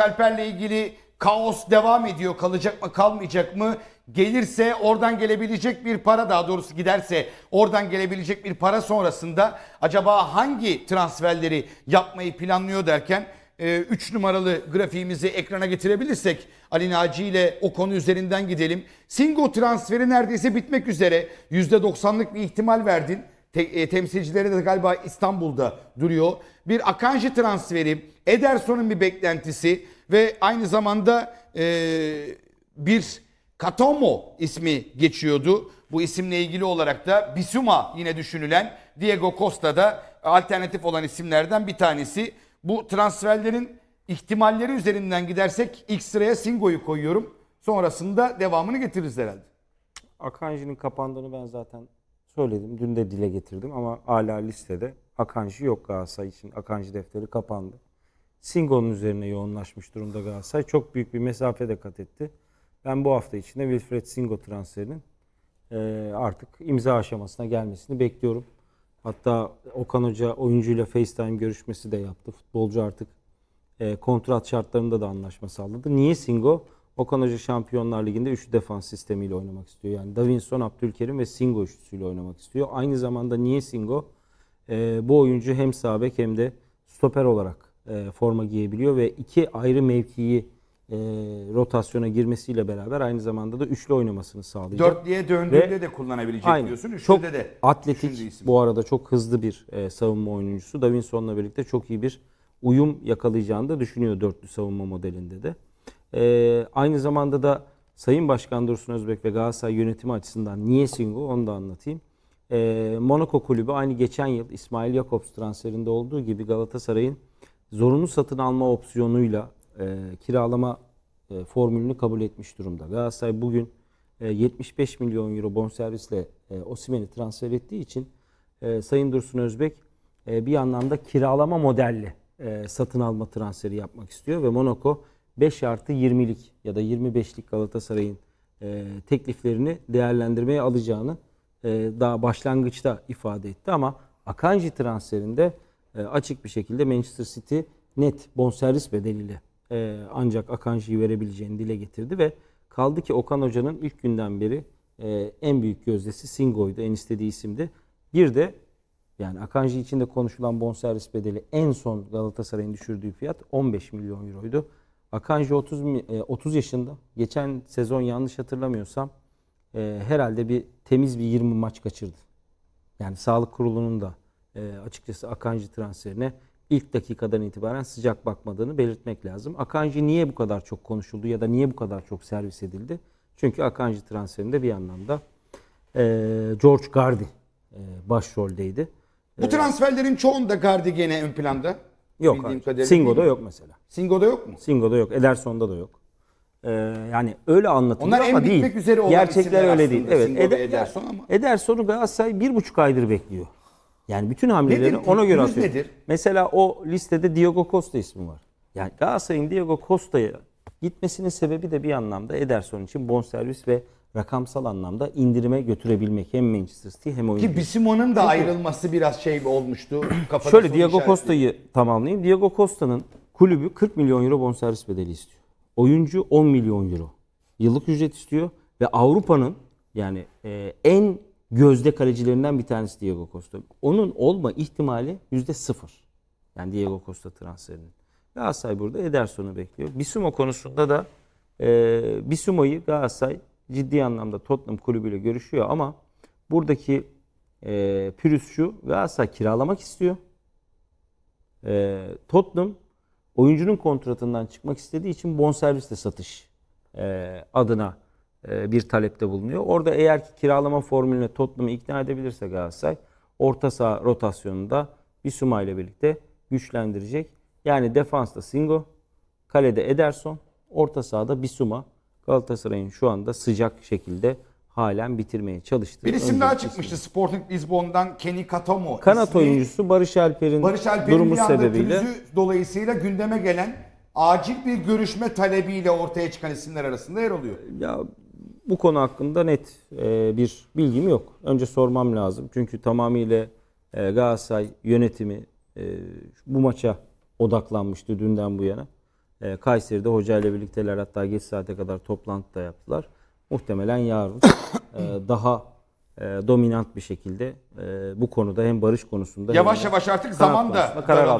Alper'le ilgili kaos devam ediyor. Kalacak mı kalmayacak mı? Gelirse oradan gelebilecek bir para daha doğrusu giderse oradan gelebilecek bir para sonrasında acaba hangi transferleri yapmayı planlıyor derken 3 numaralı grafiğimizi ekrana getirebilirsek Ali Naci ile o konu üzerinden gidelim. Singo transferi neredeyse bitmek üzere. %90'lık bir ihtimal verdin. Te- e, temsilcileri de galiba İstanbul'da duruyor. Bir Akanji transferi, Ederson'un bir beklentisi ve aynı zamanda e, bir Katomo ismi geçiyordu. Bu isimle ilgili olarak da Bisuma yine düşünülen Diego Costa da alternatif olan isimlerden bir tanesi. Bu transferlerin ihtimalleri üzerinden gidersek ilk sıraya Singo'yu koyuyorum. Sonrasında devamını getiririz herhalde. Akanji'nin kapandığını ben zaten söyledim. Dün de dile getirdim ama hala listede Akanji yok Galatasaray için. Akanji defteri kapandı. Singo'nun üzerine yoğunlaşmış durumda Galatasaray. Çok büyük bir mesafe de kat etti. Ben bu hafta içinde Wilfred Singo transferinin eee, artık imza aşamasına gelmesini bekliyorum. Hatta Okan Hoca oyuncuyla FaceTime görüşmesi de yaptı. Futbolcu artık e, kontrat şartlarında da anlaşma sağladı. Niye Singo? Okan Hoca Şampiyonlar Ligi'nde üçlü defans sistemiyle oynamak istiyor. Yani Davinson, Abdülkerim ve Singo üçlüsüyle oynamak istiyor. Aynı zamanda niye Singo? E, bu oyuncu hem sağ bek hem de stoper olarak e, forma giyebiliyor ve iki ayrı mevkiyi e, rotasyona girmesiyle beraber aynı zamanda da üçlü oynamasını sağlayacak. Dörtlüye döndüğünde Ve- de kullanabilecek Aynen. diyorsun. Üçlüde Çok de. Atletik bu arada çok hızlı bir e, savunma oyuncusu. Davinson'la birlikte çok iyi bir uyum yakalayacağını da düşünüyor dörtlü savunma modelinde de. E, aynı zamanda da Sayın Başkan Dursun Özbek ve Galatasaray yönetimi açısından niye Singo onu da anlatayım. E, Monaco kulübü aynı geçen yıl İsmail Jakobs transferinde olduğu gibi Galatasaray'ın zorunlu satın alma opsiyonuyla e, kiralama e, formülünü kabul etmiş durumda. Galatasaray bugün e, 75 milyon euro bonservisle e, Osimhen'i transfer ettiği için e, Sayın Dursun Özbek e, bir anlamda kiralama modelli e, satın alma transferi yapmak istiyor ve Monaco 5 artı 20'lik ya da 25'lik Galatasaray'ın e, tekliflerini değerlendirmeye alacağını e, daha başlangıçta ifade etti ama Akanji transferinde e, açık bir şekilde Manchester City net bonservis bedeliyle e, ancak Akanji'yi verebileceğini dile getirdi ve kaldı ki Okan Hoca'nın ilk günden beri e, en büyük gözdesi Singo'ydu. En istediği isimdi. Bir de yani Akanji için de konuşulan bonservis bedeli en son Galatasaray'ın düşürdüğü fiyat 15 milyon euroydu. Akanji 30 mi- e, 30 yaşında. Geçen sezon yanlış hatırlamıyorsam e, herhalde bir temiz bir 20 maç kaçırdı. Yani sağlık kurulunun da e, açıkçası Akanji transferine ilk dakikadan itibaren sıcak bakmadığını belirtmek lazım. Akanji niye bu kadar çok konuşuldu ya da niye bu kadar çok servis edildi? Çünkü Akanji transferinde bir anlamda e, George Gardi e, başroldeydi. Bu transferlerin çoğunda Gardi gene ön planda. Yok Bildiğim hayır. kadarıyla Singo'da yok mesela. Singo'da yok mu? Singo'da yok. Ederson'da da yok. Ee, yani öyle anlatılıyor Onlar en ama değil. bitmek üzere olan Gerçekler isimler öyle aslında, değil. Evet. Singo ve Eder- Ederson ama. Ederson'u Galatasaray bir buçuk aydır bekliyor. Yani bütün hamlelerini Nedir? ona göre Fikriniz atıyor. nedir? Mesela o listede Diego Costa ismi var. Yani Galatasaray'ın Diego Costa'ya gitmesinin sebebi de bir anlamda Ederson için bonservis ve rakamsal anlamda indirime götürebilmek hem Manchester City hem oyuncu. Ki Bisimon'un da ayrılması biraz şey olmuştu. Kafada Şöyle Diego. Costa'yı tamamlayayım. Diego Costa'nın kulübü 40 milyon euro bonservis bedeli istiyor. Oyuncu 10 milyon euro. Yıllık ücret istiyor ve Avrupa'nın yani e, en gözde kalecilerinden bir tanesi Diego Costa. Onun olma ihtimali yüzde sıfır. Yani Diego Costa transferinin. Galatasaray burada Ederson'u bekliyor. Bisuma konusunda da e, Bisuma'yı Galatasaray ciddi anlamda Tottenham kulübüyle görüşüyor ama buradaki e, pürüz şu Galatasaray kiralamak istiyor. E, Tottenham oyuncunun kontratından çıkmak istediği için bonservisle satış e, adına e, bir talepte bulunuyor. Orada eğer ki kiralama formülüne Tottenham'ı ikna edebilirse Galatasaray orta saha rotasyonunda Bissouma ile birlikte güçlendirecek. Yani defansta Singo, kalede Ederson, orta sahada Bissouma. Galatasaray'ın şu anda sıcak şekilde halen bitirmeye çalıştığı. Bir isim daha çıkmıştı Sporting Lisbon'dan Kenny Katomo. Kanat ismi. oyuncusu Barış Alper'in Barış Alper'in durumu sebebiyle dolayısıyla gündeme gelen acil bir görüşme talebiyle ortaya çıkan isimler arasında yer alıyor. ya bu konu hakkında net e, bir bilgim yok. Önce sormam lazım. Çünkü tamamıyla e, Galatasaray yönetimi e, bu maça odaklanmıştı dünden bu yana. E, Kayseri'de hoca ile birlikteler hatta geç saate kadar toplantı da yaptılar. Muhtemelen yarın e, daha e, dominant bir şekilde e, bu konuda hem barış konusunda Yavaş hem yavaş artık zaman da karar daralıyor.